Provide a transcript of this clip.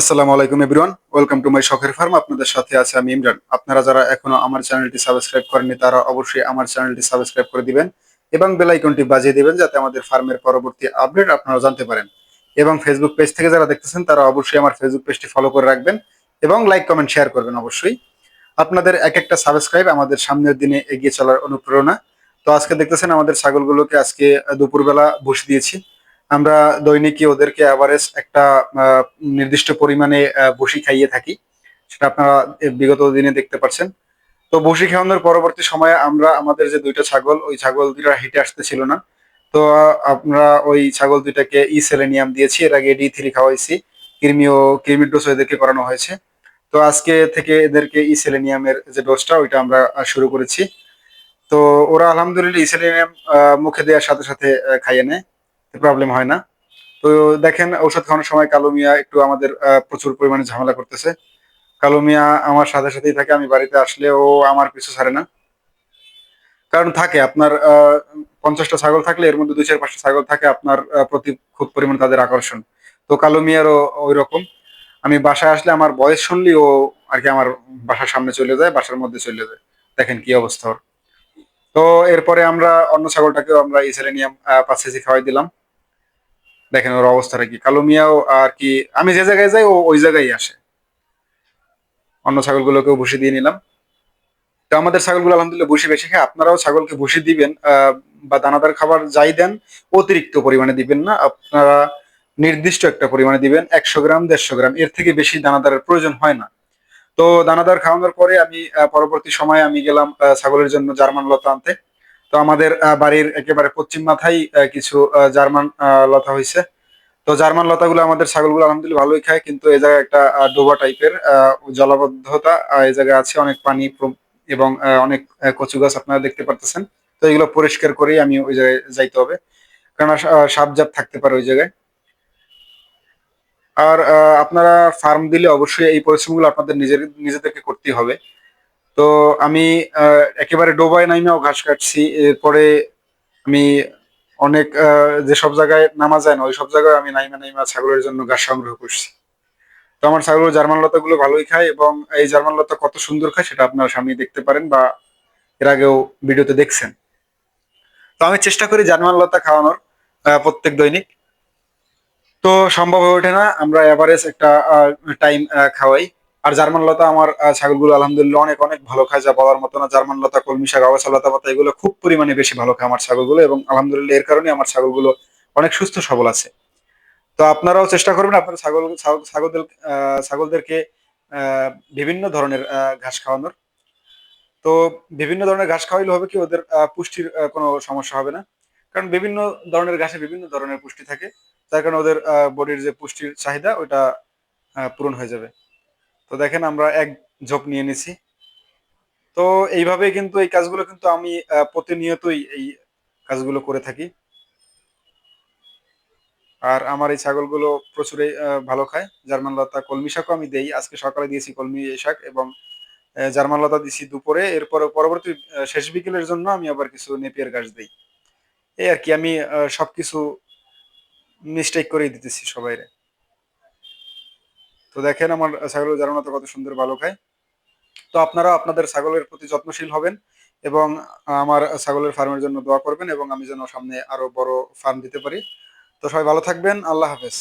আসসালামু আলাইকুম everyone, welcome to my শখের ফার্ম, আপনাদের সাথে আছে আমি ইমরান। আপনারা যারা এখনও আমার চ্যানেলটি সাবস্ক্রাইব করেননি, তারা অবশ্যই আমার চ্যানেলটি সাবস্ক্রাইব করে দিবেন এবং বেল আইকনটি বাজিয়ে দিবেন যাতে আমাদের ফার্মের পরবর্তী আপডেট আপনারা জানতে পারেন। এবং ফেসবুক পেজ থেকে যারা দেখতেছেন, তারা অবশ্যই আমার ফেসবুক পেজটি ফলো করে রাখবেন এবং লাইক কমেন্ট শেয়ার করবেন অবশ্যই। আপনাদের এক একটা সাবস্ক্রাইব আমাদের সামনের দিনে এগিয়ে চলার অনুপ্রেরণা। তো আজকে দেখতেছেন আমাদের ছাগলগুলোকে আজকে দুপুরবেলা বসে দিয়েছি। আমরা দৈনিকই ওদেরকে অ্যাভারেজ একটা নির্দিষ্ট পরিমাণে বসি খাইয়ে থাকি। সেটা আপনারা বিগত দিনে দেখতে পাচ্ছেন তো বসি খাওয়ানোর পরবর্তী সময়ে আমরা, আমাদের যে দুইটা ছাগল, ওই ছাগল দুইটা হেঁটে আসতে ছিল না। তো আমরা ওই ছাগল দুইটাকে ই সেলেনিয়াম দিয়েছি। এর আগে ডি থ্রি খাওয়াইছি। কৃমিও, কৃমির ডোজ এদেরকে করানো হয়েছে। তো আজকে থেকে এদেরকে ই সেলেনিয়ামের যে ডোজটা ওইটা আমরা শুরু করেছি। তো ওরা আলহামদুলিল্লাহ ই মুখে দেওয়ার সাথে সাথে খাইয়ে নেয়। প্রবলেম হয় না। তো দেখেন, ঔষধ খাওয়ানোর সময় কালো মিয়া একটু আমাদের প্রচুর পরিমাণে ঝামেলা করতেছে। কালো মিয়া আমার সাথে সাথেই থাকে, আমি বাড়িতে আসলে ও আমার পিছু ছাড়ে না। কারণ থাকে আপনার পঞ্চাশটা ছাগল থাকলে, এর মধ্যে দুই চার পাঁচটা ছাগল থাকে, আপনার প্রতি খুব পরিমাণে তাদের আকর্ষণ। তো কালো মিয়ারও ওই রকম আমি বাসায় আসলে আমার বয়স শুনলি ও আর কি আমার বাসার সামনে চলে যায়, বাসার মধ্যে চলে যায়। দেখেন কি অবস্থা ওর। তো এরপরে আমরা অন্য ছাগলটাকেও আমরা ইসেলেনিয়াম পাঁচ কেজি খাওয়াই দিলাম। দেখেন ওর অবস্থাটা কি? কালো মিয়াও আর কি, আমি যে জায়গায় যাই ও ওই জায়গায় আসে। অন্য ছাগলগুলোকেও ভুসি দিয়ে নিলাম। তো আমাদের ছাগলগুলো আলহামদুলিল্লাহ ভুসি বেশি খায়। আপনারাও ছাগলকে ভুসি দিবেন বা দানাদার খাবার যাই দেন, অতিরিক্ত পরিমাণে দিবেন না। আপনারা নির্দিষ্ট একটা পরিমাণে দিবেন, একশো গ্রাম, দেড়শো গ্রাম। এর থেকে বেশি দানাদারের প্রয়োজন হয় না। তো দানাদার খাওয়ানোর পরে আমি পরবর্তী সময়ে আমি গেলাম ছাগলের জন্য জার্মান লতা আনতে। তো আমাদের বাড়ির একেবারে পশ্চিম মাথায় কিছু জার্মান লতা হয়েছে তো জার্মান লতাগুলো আমাদের ছাগলগুলো আলহামদুলিল্লাহ ভালোই খায়, কিন্তু এই জায়গায় একটা ডোবা টাইপের জলাবদ্ধতা এই জায়গায় আছে অনেক পানি এবং অনেক কচু গাছ আপনারা দেখতে পারতেছেন। তো এগুলো পরিষ্কার করেই আমি ওই জায়গায় যাইতে হবে। কারণ সাপ জাপ থাকতে পারে ওই জায়গায়। আর আপনারা ফার্ম দিলে অবশ্যই এই পরিশ্রমগুলো আপনাদের নিজের, নিজেদেরকে করতেই হবে। তো আমি একেবারে ডোবায় নাইমেও ঘাস কাটছি। এরপরে আমি অনেক যেসব জায়গায় নামা যায় না, ওই সব জায়গায় আমি নাইমা নাইমা ছাগলের জন্য ঘাস সংগ্রহ করছি। তো আমার ছাগল জার্মান লতাগুলো ভালোই খায় এবং এই জার্মান লতা কত সুন্দর খায় সেটা আপনারা সামনে দেখতে পারেন বা এর আগেও ভিডিওতে দেখছেন। তো আমি চেষ্টা করি জার্মান লতা খাওয়ানোর প্রত্যেক দৈনিক। তো সম্ভব হয়ে ওঠে না, আমরা এভারেজ একটা টাইম খাওয়াই। আর জার্মান লতা আমার ছাগলগুলো আলহামদুলিল্লাহ অনেক অনেক ভালো খায়, যা বলার মতো না। জার্মান লতা, কলমি শাক আগাছা লতা পাতা, এগুলো খুব পরিমাণে বেশি ভালো খায় আমার ছাগলগুলো এবং আলহামদুলিল্লাহ এর কারণে আমার ছাগলগুলো অনেক সুস্থ, সবল আছে। তো আপনারাও চেষ্টা করবেন আপনার ছাগল, ছাগল- ছাগলদের ছাগলদেরকে বিভিন্ন ধরনের ঘাস খাওয়ানোর। তো বিভিন্ন ধরনের ঘাস খাওয়াইলে হবে কি, ওদের পুষ্টির কোনো সমস্যা হবে না। কারণ বিভিন্ন ধরনের ঘাসে বিভিন্ন ধরনের পুষ্টি থাকে, যার কারণে ওদের বডির যে পুষ্টির চাহিদা, ওটা পূরণ হয়ে যাবে। তো দেখেন আমরা এক ঝোপ নিয়ে নিছি। তো এইভাবে কিন্তু এই কাজগুলো কিন্তু আমি প্রতিনিয়তই এই কাজগুলো করে থাকি। আর আমার এই ছাগলগুলো প্রচুরই ভালো খায়। জার্মান লতা কলমি শাকও আমি দেই। আজকে সকালে দিয়েছি কলমি শাক এবং জার্মান লতা দুপুরে। এরপরে পরবর্তী শেষ বিকেলের জন্য আমি আবার কিছু নেপিয়ার গাছ দিই। এই আর কি, আমি সবকিছু মিস্টেক করেই দিতেছি সবাইরে। তো দেখেন আমার ছাগলের জারণা তো কত সুন্দর ভালো খায়। তো আপনারা আপনাদের ছাগলের প্রতি যত্নশীল হবেন এবং আমার ছাগলের ফার্মের জন্য দোয়া করবেন এবং আমি যেন সামনে আরও বড় ফার্ম দিতে পারি। তো সবাই ভালো থাকবেন, আল্লাহ হাফেজ।